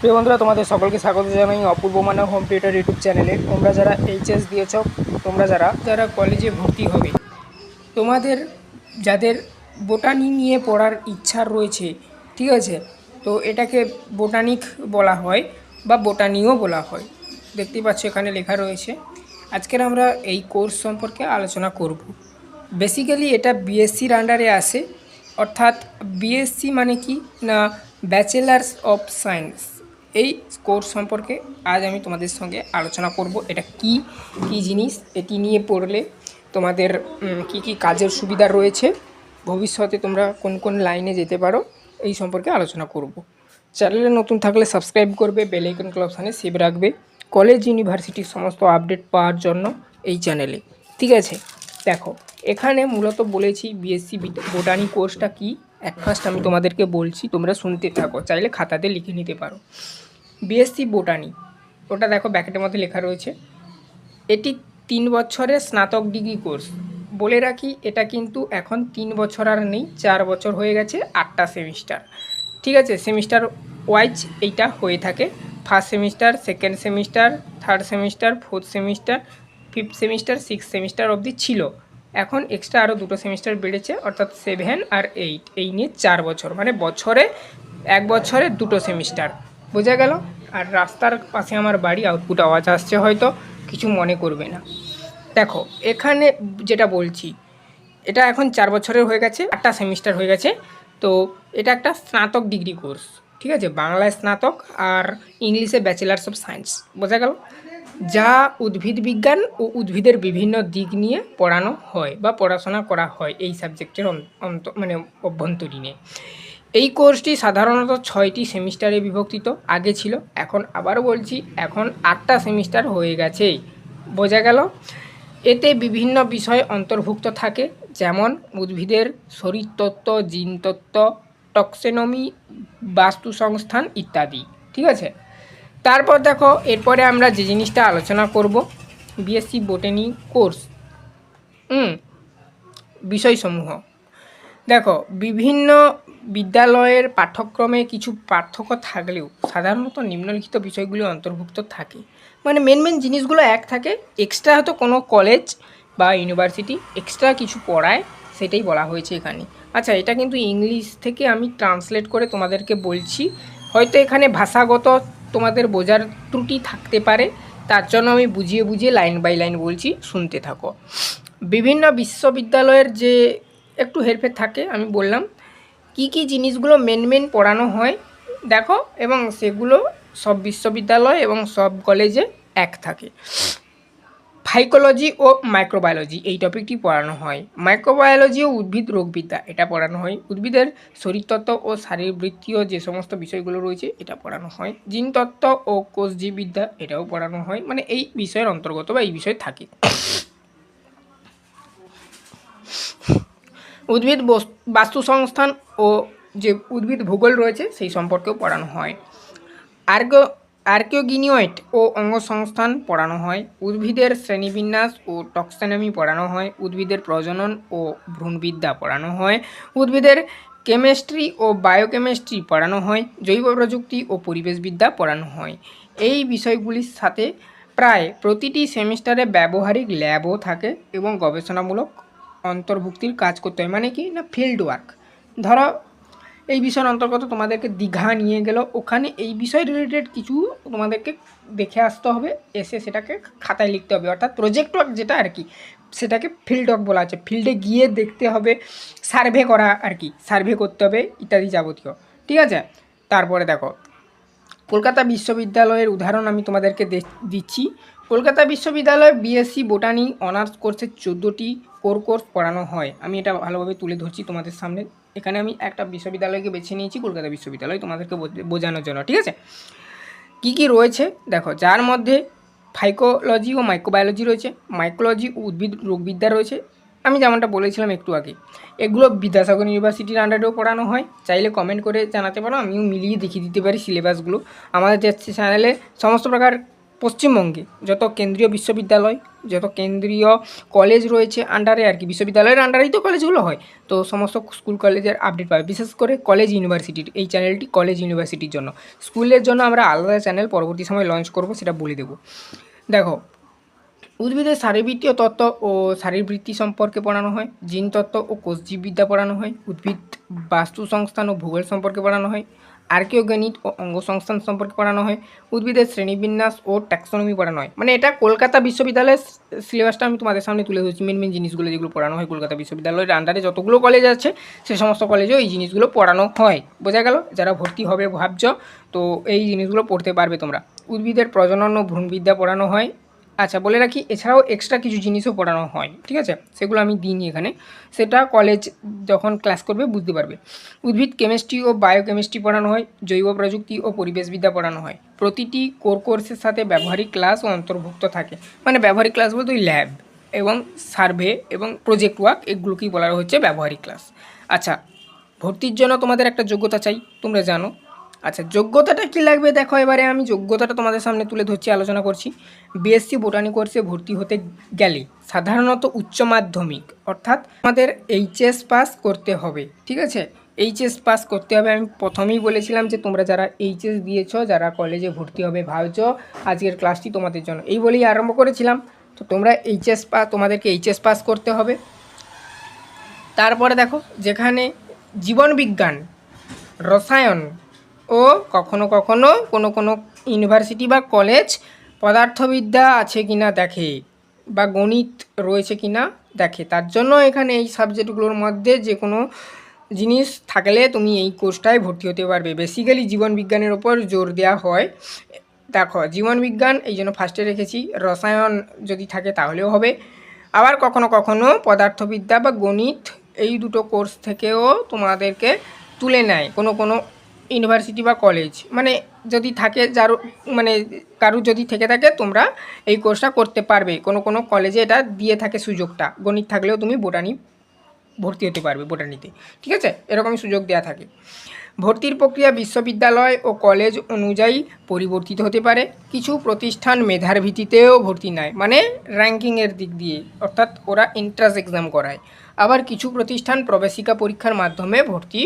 প্রিয় বন্ধুরা, তোমাদের সকলকে স্বাগত জানাই Apurba Manab home theatre YouTube চ্যানেলে তোমরা যারা এইচএস দিয়েছ, তোমরা যারা যারা কলেজে ভর্তি হবে, তোমাদের, যাদের বোটানি নিয়ে পড়ার ইচ্ছা রয়েছে, ঠিক আছে? তো এটাকে বোটানিক বলা হয় বা বোটানিও বলা হয়। দেখতেই পাচ্ছ এখানে লেখা রয়েছে, আজকের আমরা এই কোর্স সম্পর্কে আলোচনা করব। বেসিক্যালি এটা বিএসসির আন্ডারে আসে অর্থাৎ বিএসসি মানে কি? না ব্যাচেলার্স অফ সায়েন্স এই কোর্স সম্পর্কে আজ আমি তোমাদের সঙ্গে আলোচনা করব। এটা কি? কি জিনিস? এটি নিয়ে পড়লে তোমাদের কি কি কাজের সুবিধা রয়েছে? ভবিষ্যতে তোমরা কোন কোন লাইনে যেতে পারো, এই সম্পর্কে আলোচনা করব। চ্যানেলে নতুন থাকলে সাবস্ক্রাইব করবে বেল আইকন অপশানে সেভ রাখবে। কলেজ ইউনিভার্সিটির সমস্ত আপডেট পাওয়ার জন্য এই চ্যানেলে ঠিক আছে? দেখো, এখানে মূলত বলেছি বিএসসি বোটানি কোর্সটা কি? এক ফার্স্ট আমি তোমাদেরকে বলছি, তোমরা শুনতে থাকো, চাইলে খাতাতে লিখে নিতে পারো। বিএসসি বোটানি ওটা দেখো ব্যাকেটের মধ্যে লেখা রয়েছে। এটি তিন বছরের স্নাতক ডিগ্রি কোর্স। বলে রাখি, এটা কিন্তু এখন তিন বছর আর নেই, চার বছর হয়ে গেছে, আটটা সেমিস্টার। ঠিক আছে, সেমিস্টার ওয়াইজ এইটা হয়ে থাকে। First semester second semester third semester fourth semester fifth semester six semester অবধি ছিল। এখন এক্সট্রা আরও দুটো সেমিস্টার বেড়েছে, অর্থাৎ সেভেন আর এইট এই নিয়ে চার বছর মানে বছরে, এক বছরে দুটো সেমিস্টার বোঝা গেল। আর রাস্তার পাশে আমার বাড়ি আউটপুট আওয়াজ আসছে হয়তো, কিছু মনে করবে না। দেখো, এখানে যেটা বলছি, এটা এখন চার বছরের হয়ে গেছে, আটটা সেমিস্টার হয়ে গেছে। তো এটা একটা স্নাতক ডিগ্রি কোর্স ঠিক আছে? বাংলায় স্নাতক আর ইংলিশে ব্যাচেলার্স অফ সায়েন্স বোঝা গেল? যা উদ্ভিদ বিজ্ঞান ও উদ্ভিদের বিভিন্ন দিক নিয়ে পড়ানো হয় বা পড়াশোনা করা হয় এই সাবজেক্টের অন্ত মানে অভ্যন্তরীণে। এই কোর্সটি সাধারণত ছয়টি সেমিস্টারে বিভক্তিত, আগে ছিল, এখন আবারও বলছি, এখন আটটা সেমিস্টার হয়ে গেছে। বোঝা গেল? এতে বিভিন্ন বিষয় অন্তর্ভুক্ত থাকে, যেমন উদ্ভিদের শরীরতত্ত্ব, জিনতত্ত্ব, টক্সেনমি বাস্তু সংস্থান ইত্যাদি, ঠিক আছে? তারপর দেখো, এরপরে আমরা যে জিনিসটা আলোচনা করব, বিএসসি বোটানি কোর্স। বিষয়সমূহ। দেখো, বিভিন্ন বিদ্যালয়ের পাঠ্যক্রমে কিছু পার্থক্য থাকলেও সাধারণত নিম্নলিখিত বিষয়গুলি অন্তর্ভুক্ত থাকে। মানে মেন মেন জিনিসগুলো এক থাকে এক্সট্রা হয়তো কোনো কলেজ বা ইউনিভার্সিটি এক্সট্রা কিছু পড়ায়, সেটাই বলা হয়েছে এখানে। আচ্ছা এটা কিন্তু ইংলিশ থেকে আমি ট্রান্সলেট করে তোমাদেরকে বলছি। হয়তো এখানে ভাষাগত তোমাদের বোঝার ত্রুটি থাকতে পারে, তার জন্য আমি বুঝিয়ে বুঝিয়ে লাইন বাই লাইন বলছি, শুনতে থাকো। বিভিন্ন বিশ্ববিদ্যালয়ের যে একটু হেরফের থাকে, আমি বললাম। কি কি জিনিসগুলো মেন মেন পড়ানো হয়, দেখো, এবং সেগুলো সব বিশ্ববিদ্যালয় এবং সব কলেজে এক থাকে। ফাইকোলজি ও মাইক্রোবায়োলজি এই টপিকটি পড়ানো হয়। মাইক্রোবায়োলজি ও উদ্ভিদ, রোগবিদ্যা, এটা পড়ানো হয়। উদ্ভিদের শরীরতত্ত্ব ও শারীরবৃত্তীয় যে সমস্ত বিষয়গুলো রয়েছে, এটা পড়ানো হয়। জিনতত্ত্ব ও কোষজীববিদ্যা, এটাও পড়ানো হয়। মানে এই বিষয়ের অন্তর্গত বা এই বিষয়ে থাকে। উদ্ভিদ বস- বাস্তু ও যে উদ্ভিদ ভূগোল রয়েছে সেই সম্পর্কেও পড়ানো হয়। আর্গো আর্কিওগিনিয়েট ও অঙ্গসংস্থান পড়ানো হয়। উদ্ভিদের শ্রেণীবিন্যাস ও টক্সোনমি পড়ানো হয়। উদ্ভিদের প্রজনন ও ভ্রূণবিদ্যা পড়ানো হয়। উদ্ভিদের কেমিস্ট্রি ও বায়োকেমিস্ট্রি পড়ানো হয়। জৈব প্রযুক্তি ও পরিবেশবিদ্যা পড়ানো হয়। এই বিষয়গুলির সাথে প্রায় প্রতিটি সেমিস্টারে ব্যবহারিক ল্যাবও থাকে এবং গবেষণামূলক অন্তর্ভুক্তির কাজ করতে হয়। মানে কি? না ফিল্ড ওয়ার্ক ধরো, এই বিষয়ের অন্তর্গত তোমাদেরকে দীঘা নিয়ে গেল। ওখানে এই বিষয় রিলেটেড কিছু তোমাদেরকে দেখে আসতে হবে। এসে সেটাকে খাতায় লিখতে হবে। অর্থাৎ প্রজেক্ট ওয়ার্ক যেটা আর কি, সেটাকে ফিল্ড ওয়ার্ক বলা আছে ফিল্ডে গিয়ে দেখতে হবে সার্ভে করা আর কি। সার্ভে করতে হবে, ইত্যাদি যাবতীয়। ঠিক আছে? তারপরে দেখো, কলকাতা বিশ্ববিদ্যালয়ের উদাহরণ আমি তোমাদেরকে দিচ্ছি। কলকাতা বিশ্ববিদ্যালয়ে বিএসসি, বোটানি, অনার্স কোর্সের চোদ্দোটি কোর কোর্স পড়ানো হয়। আমি এটা ভালোভাবে তুলে ধরছি তোমাদের সামনে। এখানে আমি একটা বিশ্ববিদ্যালয়কে বেছে নিয়েছি, কলকাতা বিশ্ববিদ্যালয়, তোমাদেরকে বোঝ- বোঝানোর জন্য, ঠিক আছে? কি কি রয়েছে? দেখো, যার মধ্যে ফাইকোলজি ও মাইক্রোবায়োলজি রয়েছে মাইক্রোলজি ও উদ্ভিদ, রোগবিদ্যা রয়েছে। আমি যেমনটা বলেছিলাম একটু আগে, এগুলো বিদ্যাসাগর ইউনিভার্সিটির আন্ডারেও পড়ানো হয়। চাইলে কমেন্ট করে জানাতে পারো, আমিও মিলিয়ে দেখিয়ে দিতে পারি সিলেবাসগুলো আমাদের চ্যানেলে সমস্ত প্রকার পশ্চিমবঙ্গে যত কেন্দ্রীয় বিশ্ববিদ্যালয়, যত কেন্দ্রীয় কলেজ রয়েছে আন্ডারে আর কি, বিশ্ববিদ্যালয়ের আন্ডারেই তো কলেজগুলো হয়। তো সমস্ত স্কুল কলেজের আপডেট পাবে। বিশেষ করে কলেজ ইউনিভার্সিটির এই চ্যানেলটি কলেজ ইউনিভার্সিটির জন্য। স্কুলের জন্য আমরা আলাদা চ্যানেল পরবর্তী সময় লঞ্চ করব, সেটা বলে দেবো। দেখো, উদ্ভিদের শারীরবৃত্তীয় তত্ত্ব ও শারীরবৃত্তি সম্পর্কে পড়ানো হয় জিনতত্ত্ব ও কোষজীববিদ্যা পড়ানো হয়, উদ্ভিদ বাস্তু সংস্থান ও ভূগোল সম্পর্কে পড়ানো হয় আর্কিওগণিত ও অঙ্গসংস্থান সম্পর্কে পড়ানো হয়। উদ্ভিদের শ্রেণীবিন্যাস ও ট্যাক্সোনমি পড়ানো হয়। মানে এটা কলকাতা বিশ্ববিদ্যালয়ের সিলেবাসটা আমি তোমাদের সামনে তুলে ধরছি মেন মেন জিনিসগুলো যেগুলো পড়ানো হয় কলকাতা বিশ্ববিদ্যালয়ের আন্ডারে যতগুলো কলেজ আছে, সে সমস্ত কলেজেও এই জিনিসগুলো পড়ানো হয়। বোঝা গেল? যারা ভর্তি হবে, ভাবছ, তো এই জিনিসগুলো পড়তে পারবে তোমরা। উদ্ভিদের প্রজনন ও ভ্রূণবিদ্যা পড়ানো হয়। আচ্ছা বলে রাখি, এছাড়াও এক্সট্রা কিছু জিনিসও পড়ানো হয়, ঠিক আছে? সেগুলো আমি দিইনি এখানে। সেটা কলেজ যখন ক্লাস করবে, বুঝতে পারবে। উদ্ভিদ কেমিস্ট্রি ও বায়োকেমিস্ট্রি পড়ানো হয়, জৈব প্রযুক্তি ও পরিবেশবিদ্যা পড়ানো হয়। প্রতিটি কোর কোর্সের সাথে ব্যবহারিক ক্লাস ও অন্তর্ভুক্ত থাকে। মানে ব্যবহারিক ক্লাস বলতে ওই ল্যাব এবং সার্ভে এবং প্রজেক্ট ওয়ার্ক এগুলোকেই বলা হচ্ছে ব্যবহারিক ক্লাস আচ্ছা ভর্তির জন্য তোমাদের একটা যোগ্যতা চাই, তোমরা জানো। আচ্ছা যোগ্যতাটা কী লাগবে? দেখো, এবারে আমি যোগ্যতাটা তোমাদের সামনে তুলে ধরছি, আলোচনা করছি। বিএসসি বোটানি কোর্সে ভর্তি হতে গেলে সাধারণত উচ্চ মাধ্যমিক, অর্থাৎ আমাদের এইচএস পাস করতে হবে, ঠিক আছে? এইচএস পাস করতে হবে। আমি প্রথমেই বলেছিলাম যে তোমরা যারা এইচএস দিয়েছ, যারা কলেজে ভর্তি হবে, ভাবছ আজকের ক্লাসটি তোমাদের জন্য। এই বলেই আরম্ভ করেছিলাম। তো তোমরা এইচএস পাস তোমাদেরকে এইচএস পাস করতে হবে। তারপরে দেখো, যেখানে জীবনবিজ্ঞান রসায়ন ও কখনো কখনো কোনো কোনো ইউনিভার্সিটি বা কলেজ পদার্থবিদ্যা আছে কি না দেখে বা গণিত রয়েছে কি না দেখে। তার জন্য এখানে এই সাবজেক্টগুলোর মধ্যে যে কোনো জিনিস থাকলে তুমি এই কোর্সটায় ভর্তি হতে পারবে। বেসিক্যালি জীবনবিজ্ঞানের ওপর জোর দেওয়া হয়। দেখো জীবনবিজ্ঞান এই জন্য ফার্স্টে রেখেছি, রসায়ন যদি থাকে তাহলেও হবে। আবার কখনো কখনো পদার্থবিদ্যা বা গণিত এই দুটো কোর্স থেকেও তোমাদেরকে তুলে নেয়। কোনো কোনো ইউনিভার্সিটি বা কলেজ মানে যদি থাকে যার মানে কারুর যদি থেকে থাকে, তোমরা এই কোর্সটা করতে পারবে। কোনো কোনো কলেজে এটা দিয়ে থাকে সুযোগটা। গণিত থাকলেও তুমি বোটানি ভর্তি হতে পারবে বোটানিতে। ঠিক আছে? এরকমই সুযোগ দেওয়া থাকে। ভর্তির প্রক্রিয়া বিশ্ববিদ্যালয় ও কলেজ অনুযায়ী পরিবর্তিত হতে পারে। কিছু প্রতিষ্ঠান মেধার ভিত্তিতেও ভর্তি নেয়। মানে র্যাঙ্কিংয়ের দিক দিয়ে, অর্থাৎ ওরা এন্ট্রান্স এক্সাম করায়। আবার কিছু প্রতিষ্ঠান প্রবেশিকা পরীক্ষার মাধ্যমে ভর্তি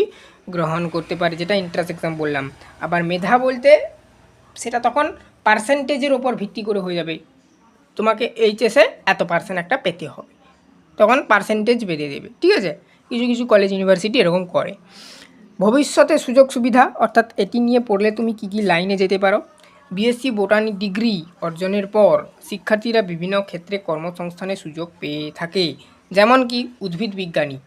গ্রহণ করতে পারে, যেটা এন্ট্রান্স এক্সাম বললাম। আবার মেধা বলতে সেটা তখন পার্সেন্টেজের ওপর ভিত্তি করে হয়ে যাবে। তোমাকে এইচএসে এত পার্সেন্ট একটা পেতে হবে। তখন পার্সেন্টেজ বেঁধে দেবে, ঠিক আছে? কিছু কিছু কলেজ ইউনিভার্সিটি এরকম করে। ভবিষ্যতে সুযোগ সুবিধা, অর্থাৎ এটি নিয়ে পড়লে তুমি কী কী লাইনে যেতে পারো? বিএসসি বোটানি ডিগ্রি অর্জনের পর শিক্ষার্থীরা বিভিন্ন ক্ষেত্রে কর্মসংস্থানের সুযোগ পেয়ে থাকে। যেমন কি উদ্ভিদ বিজ্ঞানী,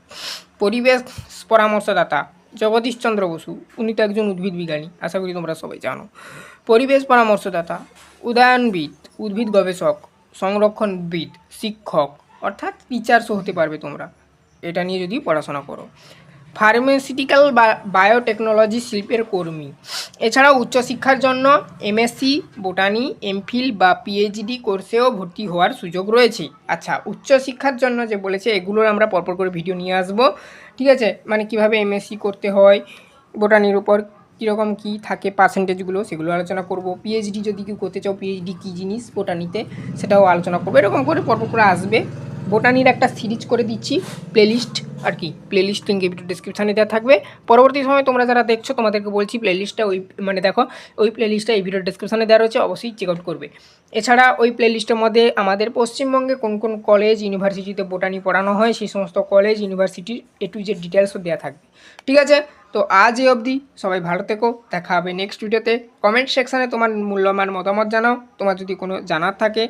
পরিবেশ পরামর্শদাতা জগদীশচন্দ্র বসু, উনি তো একজন উদ্ভিদ বিজ্ঞানী, আশা করি তোমরা সবাই জানো। পরিবেশ পরামর্শদাতা, উদয়নবিদ, উদ্ভিদ গবেষক, সংরক্ষণবিদ, শিক্ষক, অর্থাৎ টিচার্সও হতে পারবে তোমরা। এটা নিয়ে যদি পড়াশোনা করো। ফার্মাসিউটিক্যাল বা বায়োটেকনোলজি শিল্পের কর্মী। এছাড়াও উচ্চশিক্ষার জন্য এমএসসি বোটানি এমফিল বা পিএইচডি কোর্সেও ভর্তি হওয়ার সুযোগ রয়েছে। আচ্ছা উচ্চশিক্ষার জন্য যে বলেছে, এগুলোর আমরা পরপর করে ভিডিও নিয়ে আসব। ঠিক আছে? মানে কীভাবে এমএসসি করতে হয়, বোটানির উপর কীরকম কী থাকে পার্সেন্টেজগুলো সেগুলো আলোচনা করব। পিএইচডি যদি কেউ করতে চাও পিএইচডি কী জিনিস, বোটানিতে সেটাও আলোচনা করব। এরকম করে পরপর করে আসবে। বোটানির একটা সিরিজ করে দিচ্ছি, প্লেলিস্ট আর কি, প্লেলিস্ট লিঙ্ক ভিডিও ডিসক্রিপশানে দেওয়া থাকবে। পরবর্তী সময় তোমরা যারা দেখছ, তোমাদেরকে বলছি প্লেলিস্টটা ওই মানে দেখো, ওই প্লেলিস্টটা এই ভিডিও ডিসক্রিপশানে দেওয়া রয়েছে, অবশ্যই চেক আউট করবে। এছাড়া ওই প্লেলিস্টের মধ্যে আমাদের পশ্চিমবঙ্গে কোন কোন কলেজ ইউনিভার্সিটিতে বোটানি পড়ানো হয়, সেই সমস্ত কলেজ ইউনিভার্সিটির এ টু ডিটেলসও দেওয়া থাকবে। ঠিক আছে? তো আজ এই অবধি, সবাই ভালো থেকো, দেখা হবে নেক্সট ভিডিওতে কমেন্ট সেকশানে তোমার মূল্যবান মতামত জানাও, তোমার যদি কোনো জানার থাকে,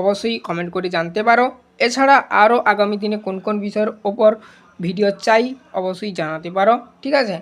অবশ্যই কমেন্ট করে জানতে পারো। এছাড়া আরও আগামী দিনে কোন কোন বিষয়ের ওপর ভিডিও চাই অবশ্যই জানাতে পারো, ঠিক আছে?